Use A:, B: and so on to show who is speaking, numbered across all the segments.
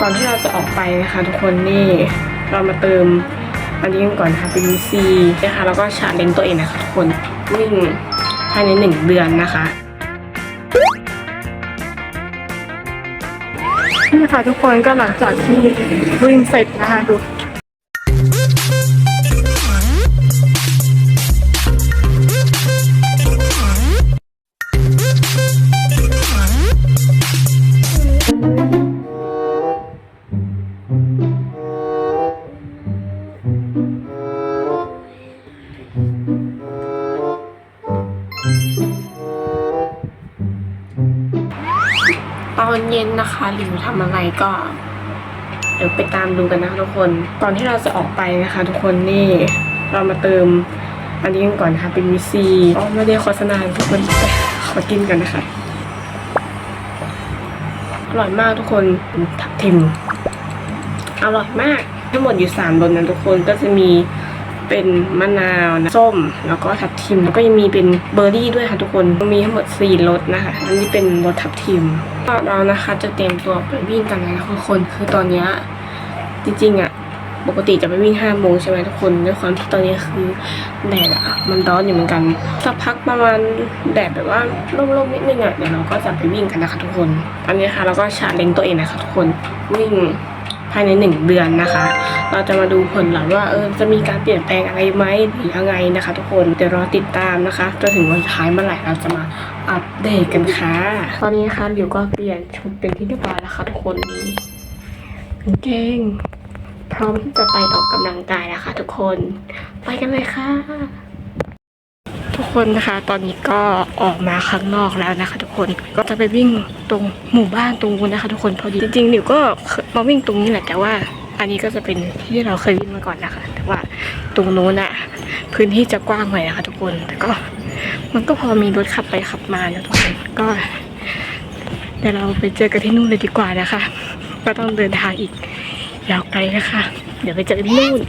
A: ก่อนที่เราจะออกไปนะคะทุกคนนี่เรามาเติมอันนี้กันก่อนค่ะเป็นวีซีนะคะแล้วก็ชาเลนตัวเองนะคะทุกคนวิ่งภายในหนึ่งเดือนนะคะนี่ค่ะทุกคนก็หลังจากที่วิ่งเสร็จนะคะดู ตอนเย็นนะคะหลิวทำอะไรก็ เดี๋ยวไปตามดูกันนะคะทุกคนก่อนที่เราจะออกไปนะคะ ทุกคนนี่เรามาเติมอันนี้กันก่อนนะคะเป็นวีซีอ๋อไม่ได้โฆษณาทุกคนแต่ขอกินกันนะคะ อร่อยมากทุกคนทับทิมอร่อยมากทั้งหมดอยู่สามรสนะทุกคนก็จะมี เป็นมะนาวนะส้ม แล้วก็ทับทิม แล้วก็ยังมีเป็นเบอร์รี่ด้วยค่ะทุกคน มีทั้งหมดสี่รสนะคะ อันนี้เป็นรสทับทิมก็เรานะคะจะเตรียมตัวไปวิ่งกันนะคะทุกคน คือตอนนี้จริงๆอะปกติจะไปวิ่งห้าโมงใช่ไหมทุกคนด้วยความที่ตอนนี้คือแดดอะมันร้อนอยู่เหมือนกันสักพักประมาณแดดแบบว่าร่มๆนิดนึงอะเดี๋ยวเราก็จะไปวิ่งกันนะคะทุกคน อันนี้ค่ะเราก็ชาเลนตัวเองนะคะทุกคนวิ่ง ภายในหนึ่งเดือนนะคะ เราจะมาดูผลหลังว่าเออจะมีการเปลี่ยนแปลงอะไรไหมหรือยังไงนะคะ ทุกคนเดี๋ยวรอติดตามนะคะจนถึงวันสุดท้ายเมื่อไหร่เราจะมาอัปเดตกันค่ะ ตอนนี้นะคะหลิวก็เปลี่ยนชุดเป็นที่เรียบร้อยแล้วค่ะทุกคนนี่กางเกงพร้อมที่จะไปออกกำลังกายแล้วค่ะทุกคน ไปกันเลยค่ะ ทุกคนนะคะ ตอนนี้ก็ออกมาข้างนอกแล้วนะคะ ทุกคนก็จะไปวิ่งตรงหมู่บ้านตรงนู้นนะคะ ทุกคนพอดีจริงๆหนิวก็มาวิ่งตรงนี้แหละแต่ว่า อันนี้ก็จะเป็นที่เราเคยวิ่งมาก่อนนะคะ แต่ว่าตรงนู้นอะพื้นที่จะกว้างหน่อยนะคะ ทุกคนแต่ก็มันก็พอมีรถขับไปขับมานะทุกคนก็เดี๋ยวเราไปเจอกันที่นู่นเลยดีกว่านะคะ ก็ต้องเดินทางอีกยาวไกลนะคะ เดี๋ยวไปเจอกันที่นู่น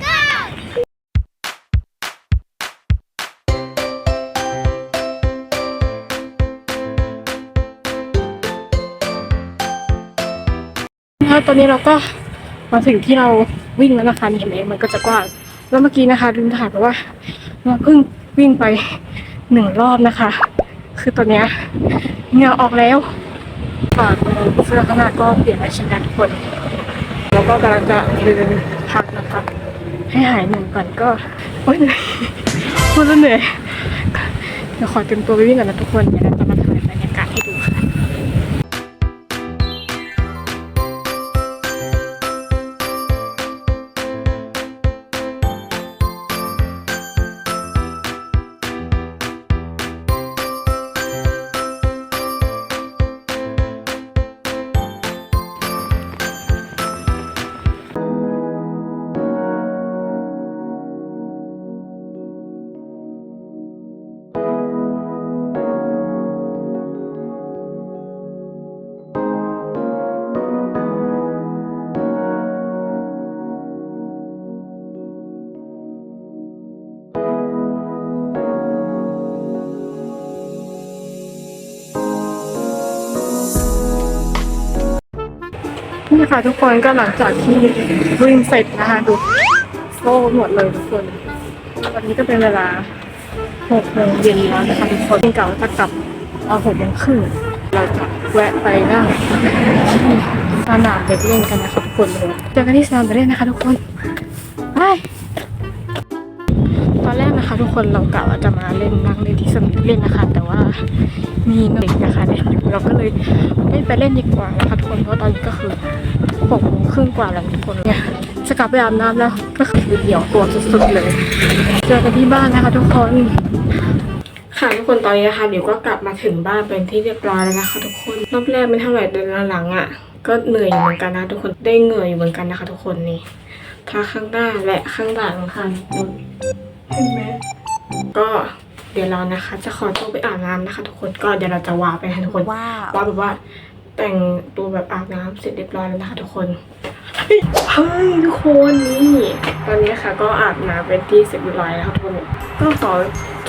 A: แล้วตอนนี้เราก็มาถึงที่เราวิ่งแล้วนะคะเห็นไหมมันก็จะกว้างแล้วเมื่อกี้นะคะลืมถ่ายไปว่าเราเพิ่งวิ่งไปหนึ่งรอบนะคะ คือตอนเนี้ยเหงื่อออกแล้วฝากเสื้อข้างหน้าก็เปลี่ยนไปช่นกันทุกคน แล้วก็กำลังจะเดินพักนะคะให้หายเหนื่อยก่อนก็โอ๊ยเหนื่อยพูดแล้วเหนื่อยเดี๋ยวขอเตรียมตัวไปวิ่งก่อนนะทุกคนเดี๋ยวเราจะม นี่ค่ะทุกคนก็หลังจากที่วิ่งเสร็จนะคะดูโซ่หมดเลยทุกคนวันนี้ก็เป็นเวลาหกโมงเย็นแล้วนะคะทุกคนเก่าจะกลับเอาหกโมงครึ่งเราจะแวะไปนั่งสนามเด็กเล่นกันนะคะทุกคนเจอกันที่สนามเด็กเล่นนะคะทุกคนไปตอนแรกนะคะ ทุกคนเรากะว่าจะมาเล่นนั่งเล่นที่สนามเล่นนะคะ แต่ว่า มีเด็กนะคะเนี่ยเราก็เลยไม่ไปเล่นดีกว่านะคะทุกคนเพราะตอนนี้ก็คือหกโมงครึ่งกว่าแล้วทุกคนเนี่ยจะกลับไปอาบน้ำแล้วก็คือเดี่ยวตัวสุดๆเลยเจอกันที่บ้านนะคะ ทุกคนค่ะทุกคนตอนนี้นะคะเดี๋ยวก็กลับมาถึงบ้านเป็นที่เรียบร้อยแล้วนะคะ ทุกคนรอบแรกไม่เท่าไหร่แต่หลังอะ ก็เหนื่อยอยู่เหมือนกันนะ ทุกคนได้เหงื่อยอยู่เหมือนกันนะคะ ทุกคนนี่ทั้งข้างหน้าและข้างหลังค่ะทุกคนเห็นไหมก็ เดี๋ยวเรานะคะ จะขอตัวไปอาบน้ำนะคะ ทุกคนก็เดี๋ยวเราจะวาไปให้ทุกคน
B: ว้าว
A: ว่าแบบว่า แต่งตัวแบบอาบน้ำเสร็จเรียบร้อยแล้วนะคะทุกคน เฮ้ยทุกคนนี่ตอนนี้ค่ะก็อาบน้ำเป็นที่เสร็จเรียบร้อยแล้วค่ะทุกคน ก็ขอ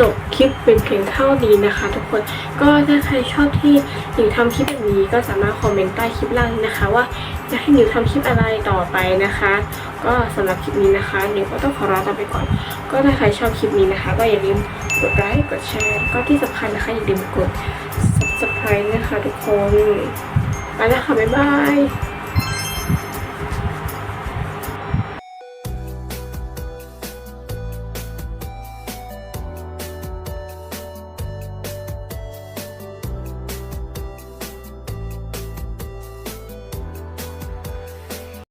A: จบคลิปเป็นเพียงเท่านี้นะคะ ทุกคนก็ถ้าใครชอบที่หนิวทำคลิปแบบนี้ก็สามารถคอมเมนต์ใต้คลิปล่างนะคะ ว่าอยากให้หนิวทำคลิปอะไรต่อไปนะคะ ก็สำหรับคลิปนี้นะคะหนิวก็ต้องขอลาตัวไปก่อน ก็ถ้าใครชอบคลิปนี้นะคะ ก็อย่าลืมกดไลค์กดแชร์ก็ที่สำคัญนะคะอย่าลืมกด subscribe นะคะทุกคน ไปแล้วค่ะ บ๊ายบาย